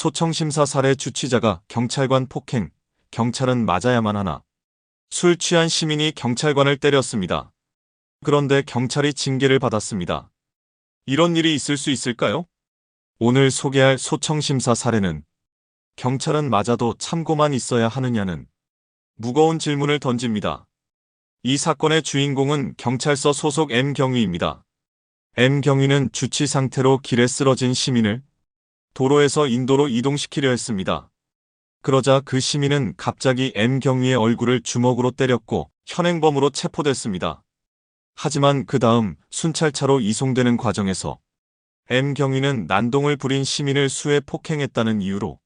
소청심사 살해 주치자가 경찰관 폭행, 경찰은 맞아야만 하나. 술 취한 시민이 경찰관을 때렸습니다. 그런데 경찰이 징계를 받았습니다. 이런 일이 있을 수 있을까요? 오늘 소개할 소청심사 사례는 경찰은 맞아도 참고만 있어야 하느냐는 무거운 질문을 던집니다. 이 사건의 주인공은 경찰서 소속 M 경위입니다. M 경위는 주치 상태로 길에 쓰러진 시민을 도로에서 인도로 이동시키려 했습니다. 그러자 그 시민은 갑자기 M 경위의 얼굴을 주먹으로 때렸고 현행범으로 체포됐습니다. 하지만 그 다음 순찰차로 이송되는 과정에서 M 경위는 난동을 부린 시민을 수해 폭행했다는 이유로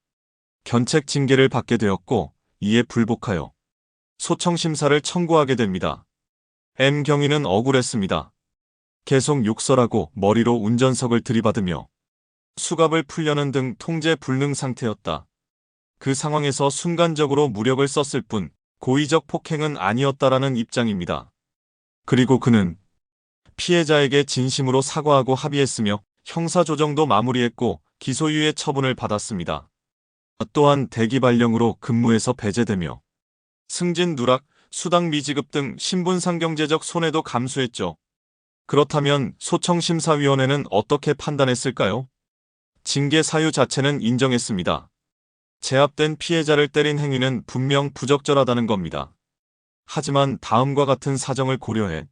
견책 징계를 받게 되었고 이에 불복하여 소청 심사를 청구하게 됩니다. M 경위는 억울했습니다. 계속 욕설하고 머리로 운전석을 들이받으며 수갑을 풀려는 등 통제 불능 상태였다. 그 상황에서 순간적으로 무력을 썼을 뿐 고의적 폭행은 아니었다라는 입장입니다. 그리고 그는 피해자에게 진심으로 사과하고 합의했으며 형사조정도 마무리했고 기소유예 처분을 받았습니다. 또한 대기 발령으로 근무에서 배제되며 승진 누락, 수당 미지급 등 신분상 경제적 손해도 감수했죠. 그렇다면 소청심사위원회는 어떻게 판단했을까요? 징계 사유 자체는 인정했습니다. 제압된 피해자를 때린 행위는 분명 부적절하다는 겁니다. 하지만 다음과 같은 사정을 고려해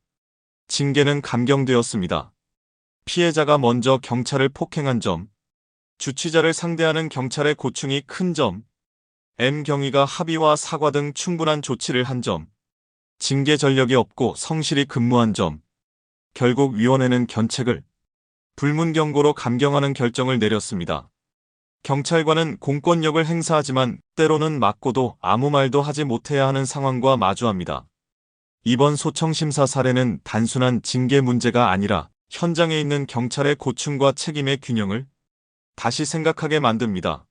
징계는 감경되었습니다. 피해자가 먼저 경찰을 폭행한 점, 주치자를 상대하는 경찰의 고충이 큰 점, M 경위가 합의와 사과 등 충분한 조치를 한 점, 징계 전력이 없고 성실히 근무한 점, 결국 위원회는 견책을 불문 경고로 감경하는 결정을 내렸습니다. 경찰관은 공권력을 행사하지만 때로는 맞고도 아무 말도 하지 못해야 하는 상황과 마주합니다. 이번 소청심사 사례는 단순한 징계 문제가 아니라 현장에 있는 경찰의 고충과 책임의 균형을 다시 생각하게 만듭니다.